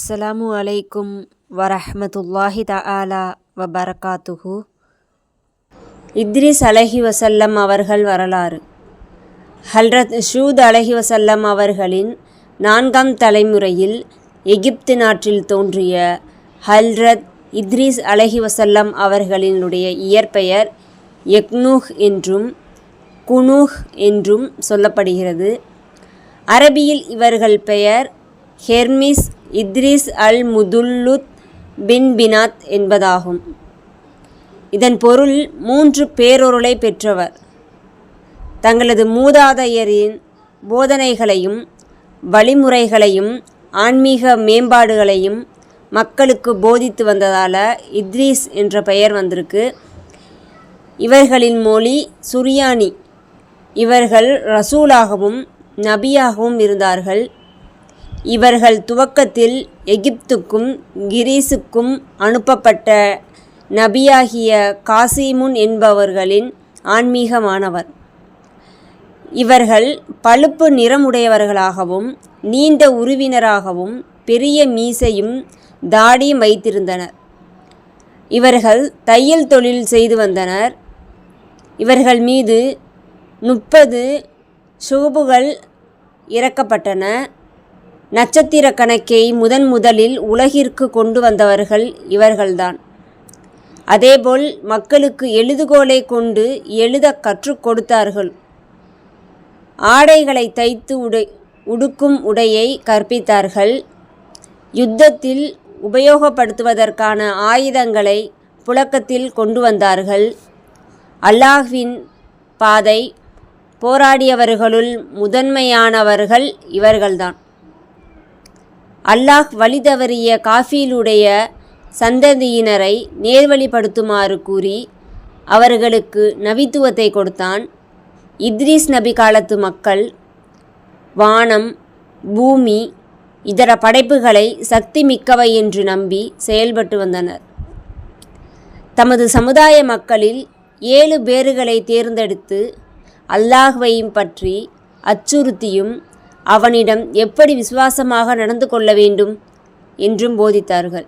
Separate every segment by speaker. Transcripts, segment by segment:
Speaker 1: அஸ்ஸலாமு அலைக்கும் வரஹமத்துல்லாஹி தஆலா வபரகாத்துஹு. இத்ரிஸ் அலஹி வசல்லம் அவர்கள் வரலாறு. ஹல்ரத் ஷூத் அலஹி வசல்லம் அவர்களின் நான்காம் தலைமுறையில் எகிப்து நாட்டில் தோன்றிய ஹல்ரத் இத்ரிஸ் அலஹி வசல்லம் அவர்களினுடைய இயற்பெயர் யக்னூஹ் என்றும் குனூஹ் என்றும் சொல்லப்படுகிறது. அரபியில் இவர்கள் பெயர் ஹெர்மிஸ் இத்ரிஸ் அல் முதுல்லுத் பின் பினாத் என்பதாகும். இதன் பொருள் மூன்று பேரொருளை பெற்றவர். தங்களது மூதாதையரின் போதனைகளையும் வழிமுறைகளையும் ஆன்மீக மேம்பாடுகளையும் மக்களுக்கு போதித்து வந்ததால் இத்ரீஸ் என்ற பெயர் வந்திருக்கு. இவர்களின் மொழி சுரியானி. இவர்கள் ரசூலாகவும் நபியாகவும் இருந்தார்கள். இவர்கள் துவக்கத்தில் எகிப்துக்கும் கிரீஸுக்கும் அனுப்பப்பட்ட நபியாகிய காசிமுன் என்பவர்களின் ஆன்மீகமானவர். இவர்கள் பழுப்பு நிறமுடையவர்களாகவும் நீண்ட உருவினராகவும் பெரிய மீசையும் தாடியும் வைத்திருந்தனர். இவர்கள் தையல் தொழில் செய்து வந்தனர். இவர்கள் மீது முப்பது ஷூபுகள் இறக்கப்பட்டன. நட்சத்திர கணக்கை முதன் முதலில் உலகிற்கு கொண்டு வந்தவர்கள் இவர்கள்தான். அதேபோல் மக்களுக்கு எழுதுகோலை கொண்டு எழுத கற்றுக் கொடுத்தார்கள். ஆடைகளை தைத்து உடை உடுக்கும் உடையை கற்பித்தார்கள். யுத்தத்தில் உபயோகப்படுத்துவதற்கான ஆயுதங்களை புழக்கத்தில் கொண்டு வந்தார்கள். அல்லாஹ்வின் பாதை போராடியவர்களுள் முதன்மையானவர்கள் இவர்கள்தான். அல்லாஹ் வழி தவறிய காஃபீலுடைய சந்ததியினரை நேர்வழிப்படுத்துமாறு கூறி அவர்களுக்கு நபித்துவத்தை கொடுத்தான். இத்ரீஸ் நபி காலத்து மக்கள் வானம் பூமி இதர படைப்புகளை சக்தி மிக்கவை என்று நம்பி செயல்பட்டு வந்தனர். தமது சமுதாய மக்களில் ஏழு பேறுகளை தேர்ந்தெடுத்து அல்லாஹ்வையும் பற்றி அச்சுறுத்தியும் அவனிடம் எப்படி விசுவாசமாக நடந்து கொள்ள வேண்டும் என்றும் போதித்தார்கள்.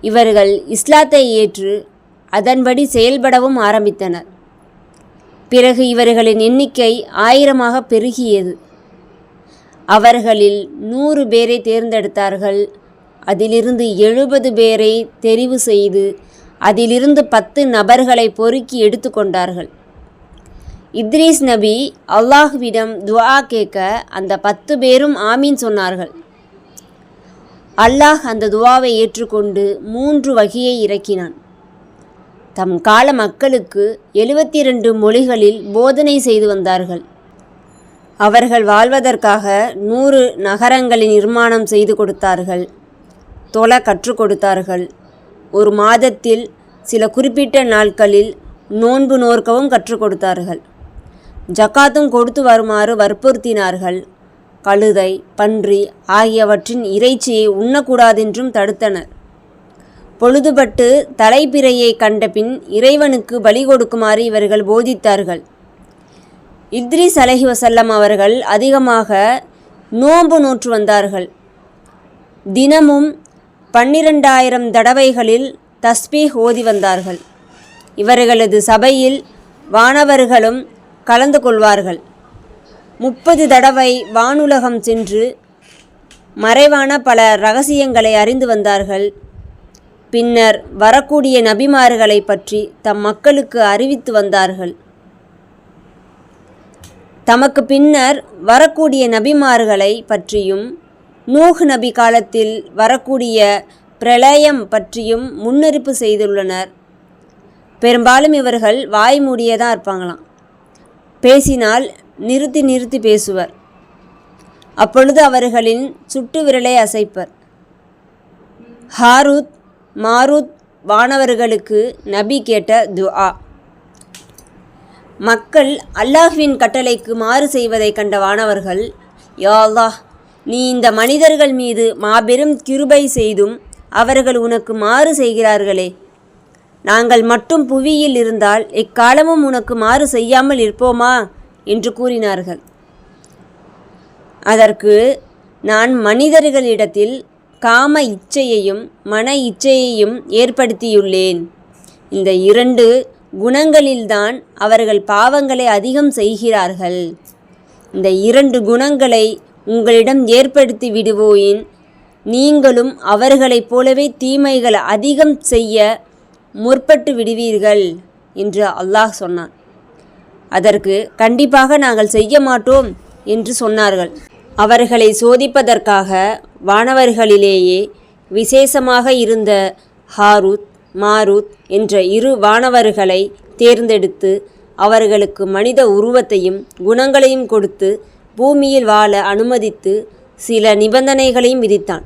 Speaker 1: இவர்கள் இஸ்லாத்தை ஏற்று அதன்படி செயல்படவும் ஆரம்பித்தனர். பிறகு இவர்களின் எண்ணிக்கை ஆயிரமாக பெருகியது. அவர்களில் நூறு பேரை தேர்ந்தெடுத்தார்கள். அதிலிருந்து எழுபது பேரை தெரிவு செய்து அதிலிருந்து பத்து நபர்களை பொறுக்கி எடுத்துக்கொண்டார்கள். இத்ரீஸ் நபி அல்லாஹ்விடம் துவா கேட்க அந்த பத்து பேரும் ஆமீன் சொன்னார்கள். அல்லாஹ் அந்த துவாவை ஏற்றுக்கொண்டு மூன்று வகையை இறக்கினான். தம் கால மக்களுக்கு எழுபத்தி இரண்டு மொழிகளில் போதனை செய்து வந்தார்கள். அவர்கள் வாழ்வதற்காக நூறு நகரங்களை நிர்மாணம் செய்து கொடுத்தார்கள். தொலை கற்றுக் கொடுத்தார்கள். ஒரு மாதத்தில் சில குறிப்பிட்ட நாட்களில் நோன்பு நோர்க்கவும் கற்றுக் கொடுத்தார்கள். ஜக்காத்தும் கொடுத்து வருமாறு வற்புறுத்தினார்கள். கழுதை பன்றி ஆகியவற்றின் இறைச்சியை உண்ணக்கூடாதென்றும் தடுத்தனர். பொழுதுபட்டு தலைப்பிறையை கண்டபின் இறைவனுக்கு பலி கொடுக்குமாறு இவர்கள் போதித்தார்கள். இத்ரிஸ் அலஹி வசல்லம் அவர்கள் அதிகமாக நோன்பு நோற்று வந்தார்கள். தினமும் பன்னிரண்டாயிரம் தடவைகளில் தஸ்பீஹ் ஓதி வந்தார்கள். இவர்களது சபையில் வானவர்களும் கலந்து கொள்வார்கள். முப்பது தடவை வானுலகம் சென்று மறைவான பல ரகசியங்களை அறிந்து வந்தார்கள். பின்னர் வரக்கூடிய நபிமார்களை பற்றி தம் மக்களுக்கு அறிவித்து வந்தார்கள். தமக்கு பின்னர் வரக்கூடிய நபிமார்களை பற்றியும் நூஹ் நபி காலத்தில் வரக்கூடிய பிரளயம் பற்றியும் முன்னறிப்பு செய்துள்ளனர். பெரும்பாலும் இவர்கள் வாய் தான் இருப்பாங்களாம். பேசினால் நிறுத்தி நிறுத்தி பேசுவர். அப்பொழுது அவர்களின் சுட்டு விரலை அசைப்பர். ஹாரூத் மாரூத் வானவர்களுக்கு நபி கேட்ட துஆ. மக்கள் அல்லாஹ்வின் கட்டளைக்கு மாறு செய்வதை கண்ட வானவர்கள் யா நீ இந்த மனிதர்கள் மீது மாபெரும் கிருபை செய்தும் அவர்கள் உனக்கு மாறு செய்கிறார்களே. நாங்கள் மட்டும் புவியில் இருந்தால் எக்காலமும் உனக்கு மாறு செய்யாமல் இருப்போமா? என்று கூறினார்கள். அதற்கு நான் மனிதர்களிடத்தில் காம இச்சையையும் மன இச்சையையும் ஏற்படுத்தியுள்ளேன். இந்த இரண்டு குணங்களில்தான் அவர்கள் பாவங்களை அதிகம் செய்கிறார்கள். இந்த இரண்டு குணங்களை உங்களிடம் ஏற்படுத்தி விடுவோயின் நீங்களும் அவர்களைப் போலவே தீமைகள் அதிகம் செய்ய முற்பட்டு விடுவீர்கள் என்று அல்லாஹ் சொன்னான். அதற்கு கண்டிப்பாக நாங்கள் செய்ய மாட்டோம் என்று சொன்னார்கள். அவர்களை சோதிப்பதற்காக வானவர்களிலேயே விசேஷமாக இருந்த ஹாரூத் மாரூத் என்ற இரு வானவர்களை தேர்ந்தெடுத்து அவர்களுக்கு மனித உருவத்தையும் குணங்களையும் கொடுத்து பூமியில் வாழ அனுமதித்து சில நிபந்தனைகளையும் விதித்தான்.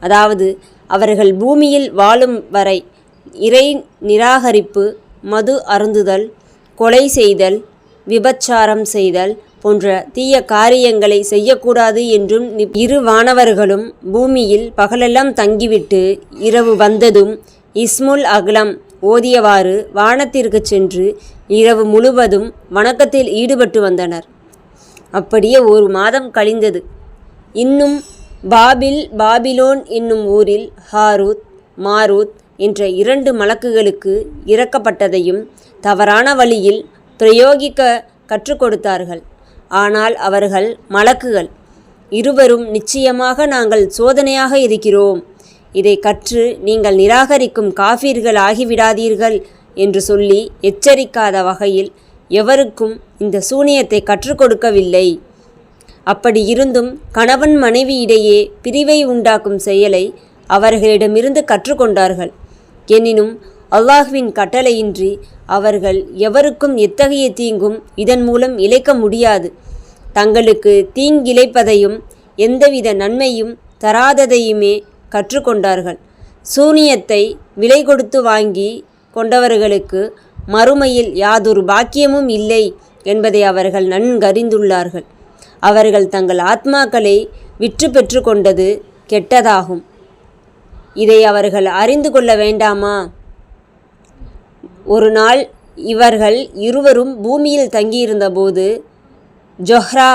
Speaker 1: அதாவது அவர்கள் பூமியில் வாழும் வரை இறை நிராகரிப்பு மது அருந்துதல் கொலை செய்தல் விபச்சாரம் செய்தல் போன்ற தீய காரியங்களை செய்யக்கூடாது என்றும் இரு வானவர்களும் பூமியில் பகலெல்லாம் தங்கிவிட்டு இரவு வந்ததும் இஸ்முல் அக்லம் ஓதியவாறு வானத்திற்கு சென்று இரவு முழுவதும் வணக்கத்தில் ஈடுபட்டு வந்தனர். அப்படியே ஒரு மாதம் கழிந்தது. இன்னும் பாபில் பாபிலோன் என்னும் ஊரில் ஹாரூத் மாரூத் என்ற இரண்டு மலக்குகளுக்கு இறக்கப்பட்டதையும் தவறான வழியில் பிரயோகிக்க கற்றுக் கொடுத்தார்கள். ஆனால் அவர்கள் மலக்குகள். இருவரும் நிச்சயமாக நாங்கள் சோதனையாக இருக்கிறோம். இதை கற்று நீங்கள் நிராகரிக்கும் காஃபீர்கள் ஆகிவிடாதீர்கள் என்று சொல்லி எச்சரிக்காத வகையில் எவருக்கும் இந்த சூனியத்தை கற்றுக் கொடுக்கவில்லை. அப்படி இருந்தும் கணவன் மனைவி இடையே பிரிவை உண்டாக்கும் செயலை அவர்களிடமிருந்து கற்றுக்கொண்டார்கள் எனினும் அல்லாஹ்வின் கட்டளையின்றி அவர்கள் எவருக்கும் எத்தகைய தீங்கும் இதன் மூலம் இழைக்க முடியாது. தங்களுக்கு தீங்கிழைப்பதையும் எந்தவித நன்மையும் தராததையுமே கற்றுக்கொண்டார்கள். சூனியத்தை விலை கொடுத்து வாங்கி கொண்டவர்களுக்கு மறுமையில் யாதொரு பாக்கியமும் இல்லை என்பதை அவர்கள் நன்கறிந்துள்ளார்கள். அவர்கள் தங்கள் ஆத்மாக்களை விற்று பெற்று கொண்டது கெட்டதாகும். இதை அவர்கள் அறிந்து கொள்ள வேண்டாமா? ஒரு நாள் இவர்கள் இருவரும் பூமியில் தங்கியிருந்தபோது ஜொஹ்ரா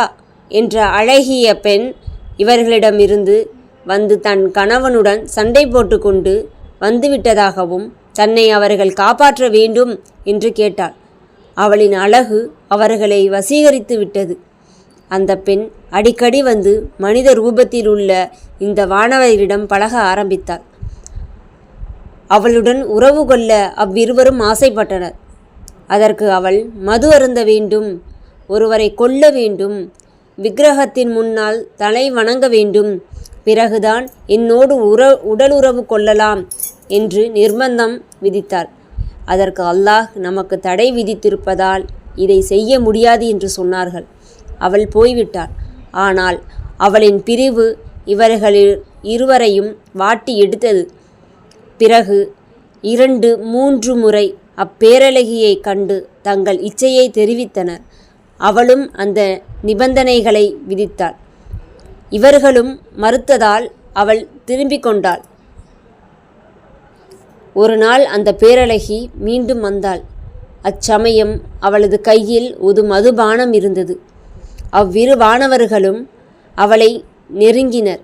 Speaker 1: என்ற அழகிய பெண் இவர்களிடமிருந்து வந்து தன் கணவனுடன் சண்டை போட்டுக்கொண்டு வந்துவிட்டதாகவும் தன்னை அவர்கள் காப்பாற்ற வேண்டும் என்று கேட்டாள். அவளின் அழகு அவர்களை வசீகரித்து விட்டது. அந்த பெண் அடிக்கடி வந்து மனித ரூபத்தில் உள்ள இந்த வானவரிடம் பழக ஆரம்பித்தாள். அவளுடன் உறவு கொள்ள அவ்விருவரும் ஆசைப்பட்டனர். அதற்கு அவள் மது அருந்த வேண்டும் ஒருவரை கொல்ல வேண்டும் விக்கிரகத்தின் முன்னால் தலை வணங்க வேண்டும் பிறகுதான் என்னோடு உற உடலுறவு கொள்ளலாம் என்று நிர்பந்தம் விதித்தார். அதற்கு அல்லாஹ் நமக்கு தடை விதித்திருப்பதால் இதை செய்ய முடியாது என்று சொன்னார்கள். அவள் போய்விட்டாள். ஆனால் அவளின் பிரிவு இவர்களில் இருவரையும் வாட்டி எடுத்தது. பிறகு இரண்டு மூன்று முறை அப்பேரழகியை கண்டு தங்கள் இச்சையை தெரிவித்தனர். அவளும் அந்த நிபந்தனைகளை விதித்தாள். இவர்களும் மறுத்ததால் அவள் திரும்பிக் கொண்டாள். ஒரு நாள் அந்த பேரழகி மீண்டும் வந்தாள். அச்சமயம் அவளது கையில் ஒரு மதுபானம் இருந்தது. அவ்விரு வானவர்களும் அவளை நெருங்கினர்.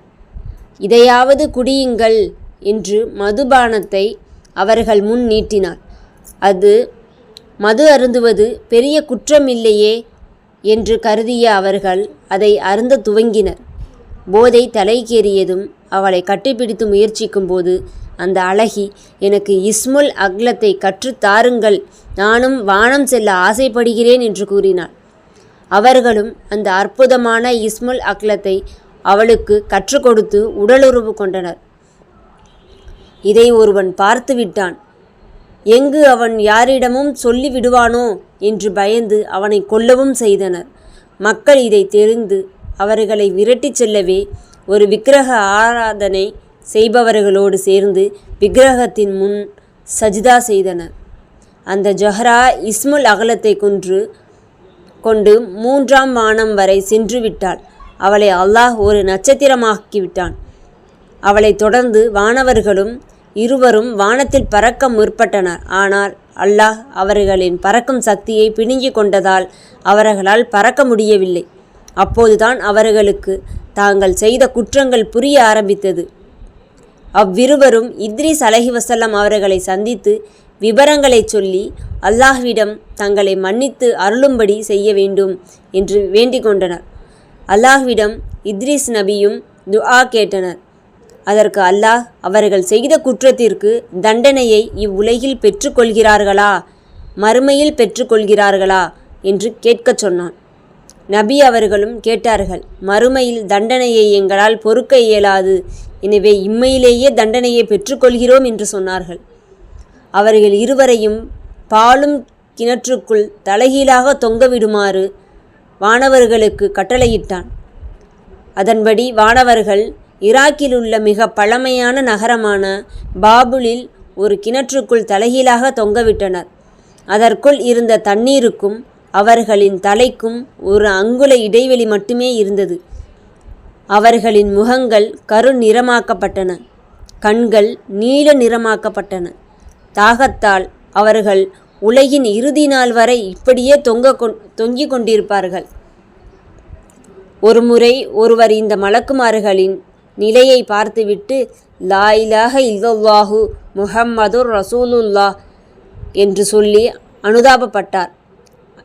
Speaker 1: இதையாவது குடியுங்கள் என்று மதுபானத்தை அவர்கள் முன் நீட்டினார். அது மது அருந்துவது பெரிய குற்றமில்லையே என்று கருதிய அவர்கள் அதை அருந்த துவங்கினர். போதை தலைக்கேறியதும் அவளை கட்டிப்பிடித்து முயற்சிக்கும்போது அந்த அழகி எனக்கு இஸ்முல் அக்லத்தை கற்றுத் தாருங்கள் நானும் வானம் செல்ல ஆசைப்படுகிறேன் என்று கூறினாள். அவர்களும் அந்த அற்புதமான இஸ்முல் அக்லத்தை அவளுக்கு கற்றுக் கொடுத்து உடலுறவு கொண்டனர். இதை ஒருவன் பார்த்து விட்டான் எங்கு அவன் யாரிடமும் சொல்லிவிடுவானோ என்று பயந்து அவனை கொல்லவும் செய்தனர். மக்கள் இதை தெரிந்து அவர்களை விரட்டிச் செல்லவே ஒரு விக்கிரக ஆராதனை செய்பவர்களோடு சேர்ந்து விக்கிரகத்தின் முன் சஜிதா செய்தனர். அந்த ஜொஹரா இஸ்முல் அகலத்தை கொன்று கொண்டு மூன்றாம் வானம் வரை சென்று விட்டாள். அவளை அல்லாஹ் ஒரு நட்சத்திரமாக்கிவிட்டான். அவளைத் தொடர்ந்து வானவர்களும் இருவரும் வானத்தில் பறக்க முற்பட்டனர். ஆனால் அல்லாஹ் அவர்களின் பறக்கும் சக்தியை பிணுங்கிக் கொண்டதால் அவர்களால் பறக்க முடியவில்லை. அப்போதுதான் அவர்களுக்கு தாங்கள் செய்த குற்றங்கள் புரிய ஆரம்பித்தது. அவ்விருவரும் இத்ரிஸ் அலஹி வசல்லம் அவர்களை சந்தித்து விவரங்களை சொல்லி அல்லாஹ்விடம் தங்களை மன்னித்து அருளும்படி செய்ய வேண்டும் என்று வேண்டிக் கொண்டனர். அல்லாஹ்விடம் இத்ரிஸ் நபியும் துஆ கேட்டனர். அதற்கு அல்லாஹ் அவர்கள் செய்த குற்றத்திற்கு தண்டனையை இவ்வுலகில் பெற்றுக்கொள்கிறார்களா? மறுமையில் பெற்றுக்கொள்கிறார்களா? என்று கேட்கச் சொன்னான். நபி அவர்களும் கேட்டார்கள் மறுமையில் தண்டனையை எங்களால் பொறுக்க இயலாது. எனவே இம்மையிலேயே தண்டனையை பெற்றுக்கொள்கிறோம் என்று சொன்னார்கள். அவர்கள் இருவரையும் பாலும் கிணற்றுக்குள் தலைகீழாக தொங்கவிடுமாறு வானவர்களுக்கு கட்டளையிட்டான். அதன்படி வானவர்கள் ஈராக்கில் உள்ள மிக பழமையான நகரமான பாபுலில் ஒரு கிணற்றுக்குள் தலைகீழாக தொங்கவிட்டனர். அதற்குள் இருந்த தண்ணீருக்கும் அவர்களின் தலைக்கும் ஒரு அங்குல இடைவெளி மட்டுமே இருந்தது. அவர்களின் முகங்கள் கரு நிறமாக்கப்பட்டன. கண்கள் நீல நிறமாக்கப்பட்டன. தாகத்தால் அவர்கள் உலகின் இறுதி நாள் வரை இப்படியே தொங்க தொங்கிக் கொண்டிருப்பார்கள். ஒருமுறை ஒருவர் இந்த மலக்குமார்களின் நிலையை பார்த்துவிட்டு லாயிலாக இல்லல்லாஹு முஹம்மதுர் ரசூலுல்லாஹ் என்று சொல்லி அனுதாபப்பட்டார்.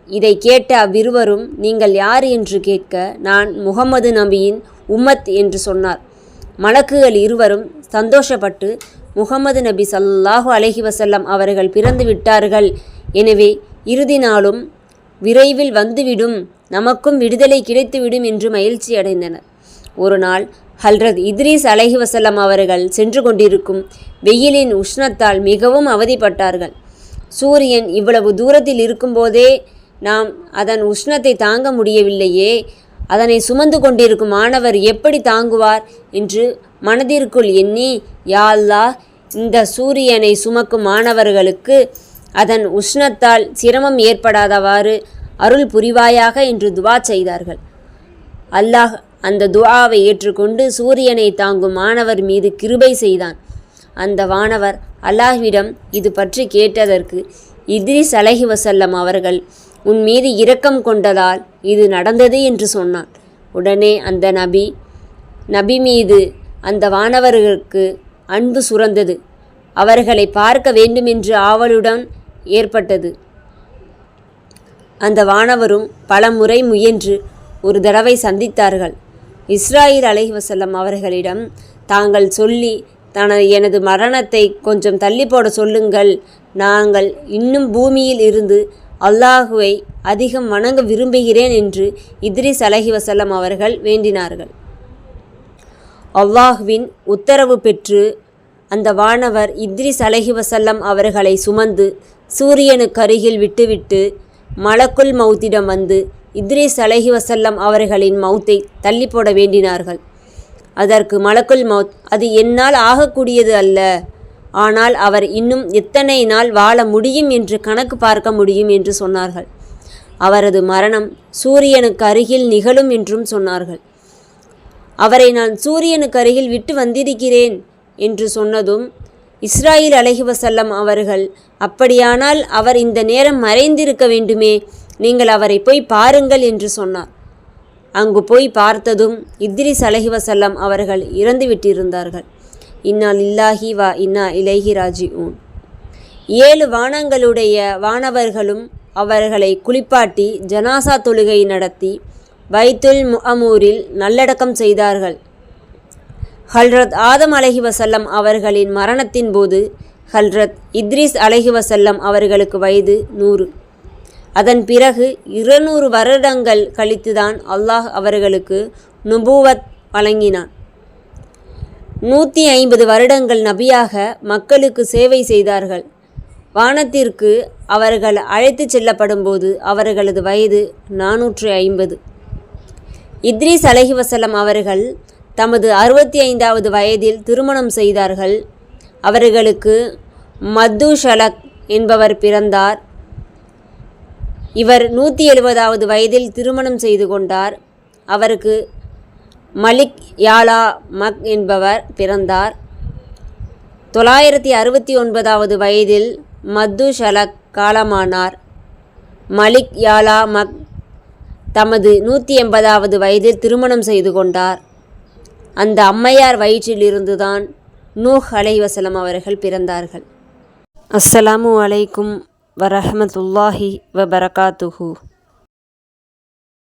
Speaker 1: இதை கேட்ட அவ்விருவரும் நீங்கள் யார் என்று கேட்க நான் முகமது நபியின் உம்மத் என்று சொன்னார். மலக்குகள் இருவரும் சந்தோஷப்பட்டு முகமது நபி சல்லாஹு அலஹி வசல்லம் அவர்கள் பிறந்து விட்டார்கள். எனவே இறுதி நாளும் விரைவில் வந்துவிடும். நமக்கும் விடுதலை கிடைத்துவிடும் என்று மகிழ்ச்சி அடைந்தனர் ஒரு நாள் ஹல்ரத் இத்ரீஸ் அலஹி வஸல்லம் அவர்கள் சென்று கொண்டிருக்கும் வெயிலின் உஷ்ணத்தால் மிகவும் அவதிப்பட்டார்கள். சூரியன் இவ்வளவு தூரத்தில் இருக்கும்போதே நாம் அதன் உஷ்ணத்தை தாங்க முடியவில்லையே அதனை சுமந்து கொண்டிருக்கும் மாணவர் எப்படி தாங்குவார் என்று மனதிற்குள் எண்ணி யா அல்லாஹ் இந்த சூரியனை சுமக்கும் மாணவர்களுக்கு அதன் உஷ்ணத்தால் சிரமம் ஏற்படாதவாறு அருள் புரிவாயாக என்று துவா செய்தார்கள். அல்லாஹ் அந்த துவாவை ஏற்றுக்கொண்டு சூரியனை தாங்கும் மாணவர் மீது கிருபை செய்தான். அந்த வானவர் அல்லாஹ்விடம் இது பற்றி கேட்டதற்கு இத்ரிஸ் அலஹி வசல்லம் அவர்கள் உன் மீது இரக்கம் கொண்டதால் இது நடந்தது என்று சொன்னான். உடனே அந்த நபி நபி மீது அந்த வானவர்களுக்கு அன்பு சுரந்தது. அவர்களை பார்க்க வேண்டுமென்று ஆவலுடன் ஏற்பட்டது. அந்த வானவரும் பல முறை முயன்று ஒரு தடவை சந்தித்தார்கள். இஸ்ராயில் அலைஹி வஸல்லம் அவர்களிடம் தாங்கள் சொல்லி தனது எனது மரணத்தை கொஞ்சம் தள்ளி போட சொல்லுங்கள். நாங்கள் இன்னும் பூமியில் இருந்து அல்லாஹுவை அதிகம் வணங்க விரும்புகிறேன் என்று இத்ரிஸ் அலஹி வசல்லம் அவர்கள் வேண்டினார்கள். அல்லாஹுவின் உத்தரவு பெற்று அந்த வானவர் இத்ரிஸ் அலஹி வசல்லம் அவர்களை சுமந்து சூரியனுக்கு அருகில் விட்டுவிட்டு மலக்குள் மௌத்திடம் வந்து இத்ரீஸ் அலஹி வசல்லம் அவர்களின் மௌத்தை தள்ளி போட வேண்டினார்கள். அதற்கு மலக்குல் மௌத் அது என்னால் ஆகக்கூடியது அல்ல. ஆனால் அவர் இன்னும் எத்தனை நாள் வாழ முடியும் என்று கணக்கு பார்க்க முடியும் என்று சொன்னார்கள். அவரது மரணம் சூரியனுக்கு அருகில் நிகழும் என்றும் சொன்னார்கள். அவரை நான் சூரியனுக்கு அருகில் விட்டு வந்திருக்கிறேன் என்று சொன்னதும் இஸ்ராயில் அலஹி வசல்லம் அவர்கள் அப்படியானால் அவர் இந்த நேரம் மறைந்திருக்க வேண்டுமே? நீங்கள் அவரை போய் பாருங்கள் என்று சொன்னார். அங்கு போய் பார்த்ததும் இத்ரிஸ் அலைஹி வசல்லம் அவர்கள் இறந்து விட்டிருந்தார்கள். இன்னா இல்லாஹி வா இன்னா இலைஹி ராஜி ஊன் ஏழு வானங்களுடைய வானவர்களும் அவர்களை குளிப்பாட்டி ஜனாசா தொழுகை நடத்தி வைத்துல் முஅமூரில் நல்லடக்கம் செய்தார்கள். ஹல்ரத் ஆதம் அலைஹி வசல்லம் அவர்களின் மரணத்தின் போது ஹல்ரத் இத்ரிஸ் அலைஹி வசல்லம் அவர்களுக்கு வயது நூறு. அதன் பிறகு இருநூறு வருடங்கள் கழித்துதான் அல்லாஹ் அவர்களுக்கு நுபுவத் வழங்கினான். நூற்றி ஐம்பது வருடங்கள் நபியாக மக்களுக்கு சேவை செய்தார்கள். வானத்திற்கு அவர்கள் அழைத்துச் செல்லப்படும்போது அவர்களது வயது நானூற்று ஐம்பது. இத்ரீஸ் அலஹிவசலம் அவர்கள் தமது அறுபத்தி ஐந்தாவது வயதில் திருமணம் செய்தார்கள். அவர்களுக்கு மத்து ஷலக் என்பவர் பிறந்தார். இவர் நூற்றி எழுபதாவது வயதில் திருமணம் செய்து கொண்டார். அவருக்கு மலிக் யாலா மக் என்பவர் பிறந்தார். தொள்ளாயிரத்தி அறுபத்தி ஒன்பதாவது வயதில் மத்து ஷலக் காலமானார். மலிக் யாலா மக் தமது நூற்றி எண்பதாவது வயதில் திருமணம் செய்து கொண்டார். அந்த அம்மையார் வயிற்றிலிருந்துதான் நூஹ் அலைவசலம் அவர்கள் பிறந்தார்கள். அஸ்ஸலாமு அலைக்கும் வரஹமத்துல்லாஹி வபரகாத்துஹு